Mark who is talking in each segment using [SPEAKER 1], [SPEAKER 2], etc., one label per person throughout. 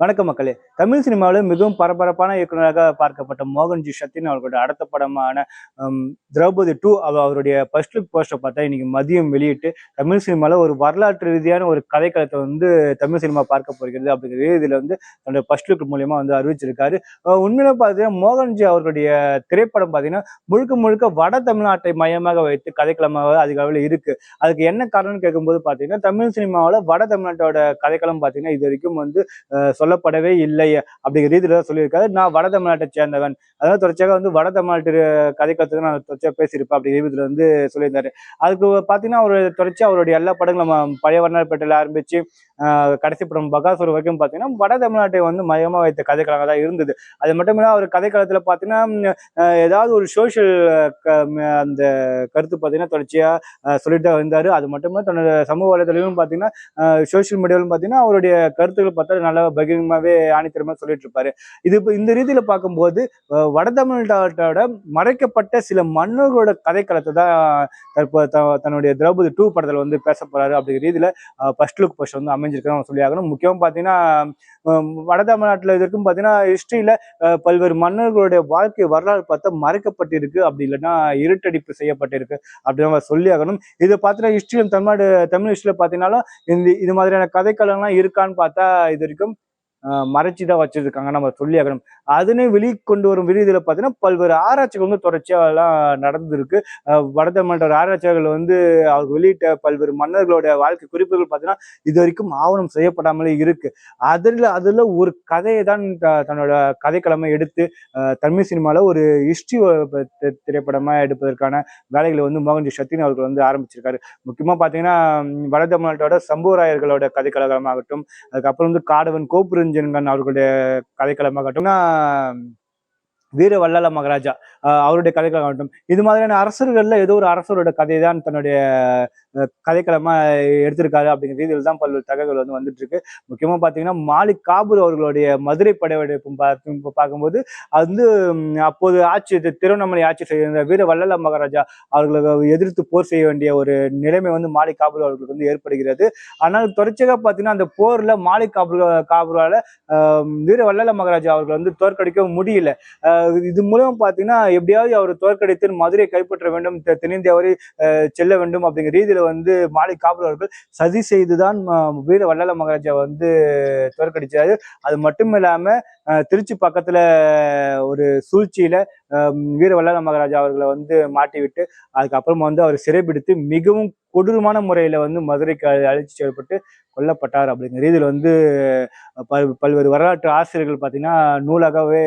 [SPEAKER 1] வணக்கம் மக்களே. தமிழ் சினிமாவில் மிகவும் பரபரப்பான இயக்குநராக பார்க்கப்பட்ட மோகன்ஜி சத்தின் அவர்களுடைய அடுத்த படமான திரௌபதி டூ அவருடைய ஃபர்ஸ்ட் லுக் போஸ்டர் பார்த்தா இன்னைக்கு மதியம் வெளியிட்டு தமிழ் சினிமாவில் ஒரு வரலாற்று ரீதியான ஒரு கதைக்களத்தை வந்து தமிழ் சினிமா பார்க்க போகிறது அப்படிங்கிற இதில் வந்து தன்னுடைய ஃபர்ஸ்ட் லுக் மூலியமாக வந்து அறிவிச்சிருக்காரு. உண்மையில பார்த்தீங்கன்னா மோகன்ஜி அவருடைய திரைப்படம் பார்த்தீங்கன்னா முழுக்க முழுக்க வட தமிழ்நாட்டை மையமாக வைத்து கதைக்களமாக அதிக அளவில் இருக்கு. அதுக்கு என்ன காரணம்னு கேட்கும்போது பார்த்தீங்கன்னா தமிழ் சினிமாவில் வட தமிழ்நாட்டோட கதைக்களம் பார்த்தீங்கன்னா இது வரைக்கும் வந்து சொல்லப்படவே இல்லை அப்படிங்கிற ரீதியில் தான் சொல்லியிருக்காரு. நான் வட தமிழ்நாட்டை சேர்ந்தவன். அதாவது தொடர்ச்சியாக வந்து வட தமிழ்நாட்டு கதைக்களத்துக்கு நான் தொடர்ச்சியாக பேசியிருப்பேன் அப்படிங்கிற ரீதியில் வந்து சொல்லியிருந்தாரு. அதுக்கு பார்த்தீங்கன்னா அவர் தொடர்ச்சியாக அவருடைய எல்லா படங்களும் நம்ம பழைய வண்ணார்பேட்டையில் ஆரம்பிச்சு கடைசி படம் பகாசூர் வரைக்கும் பார்த்தீங்கன்னா வட தமிழ்நாட்டை வந்து மையமாக வைத்த கதைக்களமாக தான் இருந்தது. அது மட்டும் இல்லாமல் அவர் கதைக்களத்தில் பார்த்தீங்கன்னா ஏதாவது ஒரு சோஷியல் அந்த கருத்து பார்த்தீங்கன்னா தொடர்ச்சியாக சொல்லிட்டு தான் வந்தார் அது மட்டும் இல்லாமல் தன்னோட சமூக வலைதளத்திலும் பார்த்தீங்கன்னா சோஷியல் மீடியாவிலும் பார்த்தீங்கன்னா அவருடைய கருத்துக்கள் பார்த்தா நல்லா பகிரங்கமாகவே ஆணித்தரமாக சொல்லிட்டு இருப்பாரு இது இப்போ இந்த ரீதியில பார்க்கும்போது வடதமிழ்நாட்டோட வட தமிழ்நாட்டோட மறைக்கப்பட்ட சில மன்னர்களோட கதைக்களத்தை தான் தற்போது த- தன்னுடைய திரௌபதி டூ படத்தில் வந்து பேச போறாரு அப்படிங்கிற ரீதியில ஃபர்ஸ்ட் லுக் போஸ்ட் வந்து அமைஞ்சிருக்கிறோம் சொல்லி ஆகணும் முக்கியமாக பார்த்தீங்கன்னா வட தமிழ்நாட்டில் இதுக்கும் பார்த்தீங்கன்னா ஹிஸ்டரியில பல்வேறு மன்னர்களுடைய வாழ்க்கை வரலாறு பார்த்தா மறைக்கப்பட்டிருக்கு. அப்படி இல்லைன்னா இருட்டடிப்பு செய்யப்பட்டிருக்கு அப்படின்னு நம்ம சொல்லி ஆகணும் இதை பார்த்தீங்கன்னா ஹிஸ்டரியில் தமிழ்நாடு தமிழ் ஹிஸ்டரியில் பார்த்தீங்கன்னாலும் இந்த இது மாதிரியான கதைக்களம்லாம் இருக்கான்னு பார்த்தா இது வரைக்கும் மறைச்சி தான் வச்சிருக்காங்க. நம்ம சொல்லி ஆகணும் அதனை வெளிக்கொண்டு வரும் விருதியில் பார்த்தீங்கன்னா பல்வேறு ஆராய்ச்சிகள் வந்து தொடர்ச்சியாக எல்லாம் நடந்திருக்கு அஹ் ஆராய்ச்சியாளர்கள் வந்து அவர் வெளியிட்ட பல்வேறு மன்னர்களோட வாழ்க்கை குறிப்புகள் பார்த்தீங்கன்னா இது வரைக்கும் ஆவணம் செய்யப்படாமலே இருக்கு. அதில் அதில் ஒரு கதையை தான் த- தன்னோட கதைக்களமை எடுத்து தமிழ் சினிமாவில் ஒரு ஹிஸ்ட்ரி திரைப்படமாக எடுப்பதற்கான வேலைகளை வந்து மோகன்ஜி சத்தின் அவர்கள் வந்து ஆரம்பிச்சிருக்காரு. முக்கியமாக பார்த்தீங்கன்னா வடதமிழ்நாட்டோட சம்புவராயர்களோட கதைக்கழகமாகட்டும் அதுக்கப்புறம் வந்து காடவன் கோப்புரஞ்சன்கன் அவர்களுடைய கதைக்களமாகட்டும் வீர வல்லால மகாராஜா அஹ் அவருடைய கதைகளாகட்டும் இது மாதிரியான அரசர்கள்ல ஏதோ ஒரு அரசரோட கதை தான் தன்னுடைய கதைக்களமாக கதைக்களமா எடுத்திருக்காரு அப்படிங்கிற ரீதியில் தான் பல்வேறு தகவல்கள் வந்து வந்துட்டு இருக்கு முக்கியமா பாத்தீங்கன்னா மாலிக் காபூர் அவர்களுடைய மதுரை படைவெடுப்பும் பார்த்து பார்க்கும்போது அது வந்து அப்போது ஆட்சி திருவண்ணாமலை ஆட்சி செய்திருந்த வீர வல்லல மகாராஜா அவர்களுக்கு எதிர்த்து போர் செய்ய வேண்டிய ஒரு நிலைமை வந்து மாலிக் காபூர் அவர்களுக்கு வந்து ஏற்படுகிறது. ஆனால் தொடர்ச்சியாக பார்த்தீங்கன்னா அந்த போர்ல மாலிக் காபூர் காபூரால வீர வல்லல மகாராஜா அவர்கள் வந்து தோற்கடிக்க முடியல. இது மூலம் பார்த்தீங்கன்னா எப்படியாவது அவர் தோற்கடித்து மதுரையை கைப்பற்ற வேண்டும் தெ- தென்னிந்தியாவரை செல்ல வேண்டும் அப்படிங்கிற ரீதியில வந்து மாலை காபூர் அவர்கள் சதி செய்துதான் வீர வல்லல மகாராஜா வந்து தோற்கடிச்சாரு. அது மட்டும் இல்லாம திருச்சி பக்கத்துல ஒரு சூழ்ச்சியில வீர வல்லல மகாராஜா அவர்களை வந்து மாட்டி விட்டு அதுக்கப்புறமா வந்து அவர் சிறைபிடித்து மிகவும் கொடூரமான முறையில வந்து மதுரைக்கு அழைச்சி செயல்பட்டு கொல்லப்பட்டார். அப்படிங்கிற ரீதியில் வந்து பல் பல்வேறு வரலாற்று ஆசிரியர்கள் பார்த்தீங்கன்னா நூலாகவே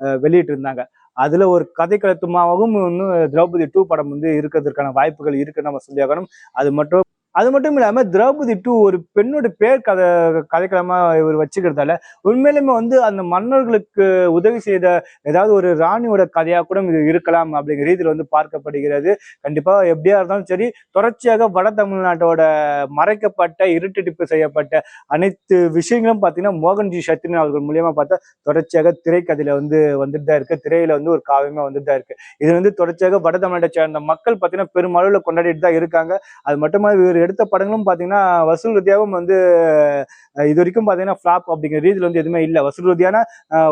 [SPEAKER 1] வெளியிட்டிருந்தாங்க. வெளியிட்டு இருந்தாங்க அதுல ஒரு கதைக்களத்துமாகவும் இன்னும் திரௌபதி டூ படம் வந்து இருக்கிறதுக்கான வாய்ப்புகள் இருக்குன்னு நம்ம சொல்லியாகணும் அது மட்டும் அது மட்டும் இல்லாம திரௌபதி டூ ஒரு பெண்ணோட பேர் கதை கதைக்களமாக இவர் வச்சுக்கிறதால உண்மையிலுமே வந்து அந்த மன்னர்களுக்கு உதவி செய்த ஏதாவது ஒரு ராணியோட கதையா கூட இது இருக்கலாம் அப்படிங்கிற ரீதியில் வந்து பார்க்கப்படுகிறது. கண்டிப்பா எப்படியா இருந்தாலும் சரி தொடர்ச்சியாக வட தமிழ்நாட்டோட மறைக்கப்பட்ட இருட்டடிப்பு செய்யப்பட்ட அனைத்து விஷயங்களும் பார்த்தீங்கன்னா மோகன்ஜி சத்ரின் அவர்கள் மூலியமா பார்த்தா தொடர்ச்சியாக திரைக்கதையில வந்து வந்துட்டு தான் இருக்கு. திரையில வந்து ஒரு காவியமா வந்துட்டு தான் இருக்கு. இது வந்து தொடர்ச்சியாக வட தமிழ்நாட்டை சேர்ந்த மக்கள் பார்த்தீங்கன்னா பெருமளவில் கொண்டாடிட்டு தான் இருக்காங்க. அது மட்டுமல்ல இவர் எடுத்த படங்களும் பார்த்தீங்கன்னா வசூல் ரீதியாகவும் வந்து இது வரைக்கும் பார்த்தீங்கன்னா ஃப்ளாப் அப்படிங்கிற ரீதியில் வந்து எதுவுமே இல்லை. வசூல் ரீதியான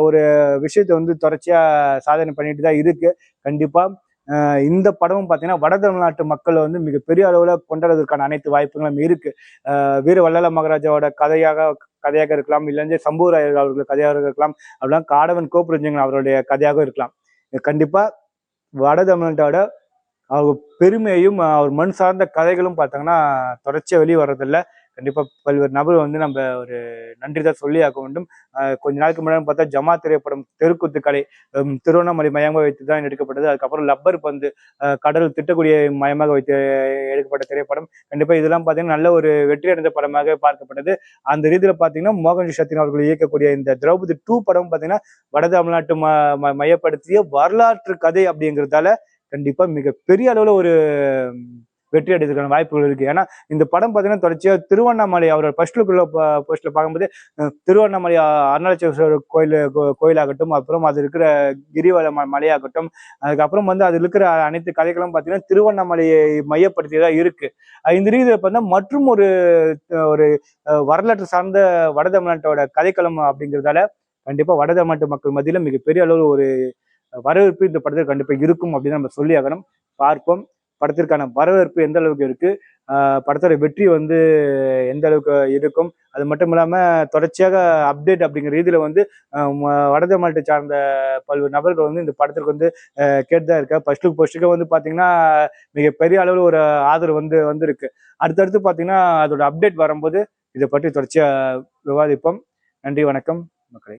[SPEAKER 1] ஒரு விஷயத்தை வந்து தொடர்ச்சியாக சாதனை பண்ணிட்டு தான் இருக்கு. கண்டிப்பாக இந்த படமும் பார்த்தீங்கன்னா வட தமிழ்நாட்டு மக்களை வந்து மிகப்பெரிய அளவில் கொண்டாடுவதற்கான அனைத்து வாய்ப்புகளும் இருக்கு. வீர வல்லல மகாராஜாவோட கதையாக கதையாக இருக்கலாம் இல்லைன்னு சம்பூராயர் அவர்கள் கதையாக இருக்கலாம் அப்படிலாம் காடவன் கோபுரஞ்சங்கன் அவருடைய கதையாக இருக்கலாம். கண்டிப்பாக வட தமிழ்நாட்டோட அவர் பெருமையையும் அவர் மண் சார்ந்த கதைகளும் பார்த்தாங்கன்னா தொடர்ச்சியாக வெளியே வர்றதில்ல. கண்டிப்பாக பல்வேறு நபர் வந்து நம்ம ஒரு நன்றி தான் சொல்லி ஆக்க வேண்டும். கொஞ்ச நாளுக்கு முன்னாடி பார்த்தா ஜமா திரைப்படம் தெருக்கூத்து கலை திருவண்ணாமலை மையமாக வைத்து தான் எடுக்கப்பட்டது. அதுக்கப்புறம் லப்பர் பந்து கடல் திட்டக்கூடிய மையமாக வைத்து எடுக்கப்பட்ட திரைப்படம். கண்டிப்பாக இதெல்லாம் பார்த்தீங்கன்னா நல்ல ஒரு வெற்றி அடைந்த படமாக பார்க்கப்பட்டது. அந்த ரீதியில் பார்த்தீங்கன்னா மோகன் சத்தின் அவர்கள் இயக்கக்கூடிய இந்த திரௌபதி டூ படம் பார்த்தீங்கன்னா வட தமிழ்நாட்டு ம ம- மையப்படுத்திய வரலாற்று கதை அப்படிங்கிறதால கண்டிப்பா மிகப்பெரிய அளவுல ஒரு வெற்றி அடைவதற்கான வாய்ப்புகள் இருக்கு. ஏன்னா இந்த படம் பார்த்தீங்கன்னா தொடர்ச்சியா திருவண்ணாமலை அவரோட ஃபர்ஸ்ட் லுக்குள்ள போஸ்ட்ல பார்க்கும்போது திருவண்ணாமலை அருணாச்சலேஸ்வரர் கோயில் கோ- கோயிலாகட்டும் அப்புறம் அது இருக்கிற கிரிவல ம- மலையாகட்டும் அதுக்கப்புறம் வந்து அதில் இருக்கிற அனைத்து கதைகளும் பார்த்தீங்கன்னா திருவண்ணாமலையை மையப்படுத்தி தான் இருக்கு இந்த ரீதியில் பார்த்தா மற்றும் ஒரு ஒரு வரலாற்று சார்ந்த வட தமிழ்நாட்டோட கதைக்களம் அப்படிங்கிறதால கண்டிப்பா வட தமிழ்நாட்டு மக்கள் மத்தியில மிகப்பெரிய அளவில் ஒரு வரவேற்பு இந்த படத்தில் கண்டிப்பாக இருக்கும் அப்படின்னு நம்ம சொல்லி ஆகணும். பார்ப்போம். படத்திற்கான வரவேற்பு எந்த அளவுக்கு இருக்கு? படத்தோட வெற்றி வந்து எந்த அளவுக்கு இருக்கும்? அது மட்டும் இல்லாமல் தொடர்ச்சியாக அப்டேட் அப்படிங்கிற ரீதியில் வந்து ஆஹ் ம- வட தமிழ்நாட்டை சார்ந்த பல்வேறு நபர்கள் வந்து இந்த படத்திற்கு வந்து கேட்டு கேட்டுதான் இருக்கா ஃபர்ஸ்ட் லுக் ஃபர்ஸ்ட்டுக்கு வந்து பார்த்தீங்கன்னா மிகப்பெரிய அளவில் ஒரு ஆதரவு வந்து வந்திருக்கு. அடுத்தடுத்து பார்த்தீங்கன்னா அதோட அப்டேட் வரும்போது இதை பற்றி தொடர்ச்சியாக விவாதிப்போம். நன்றி வணக்கம் மக்களை.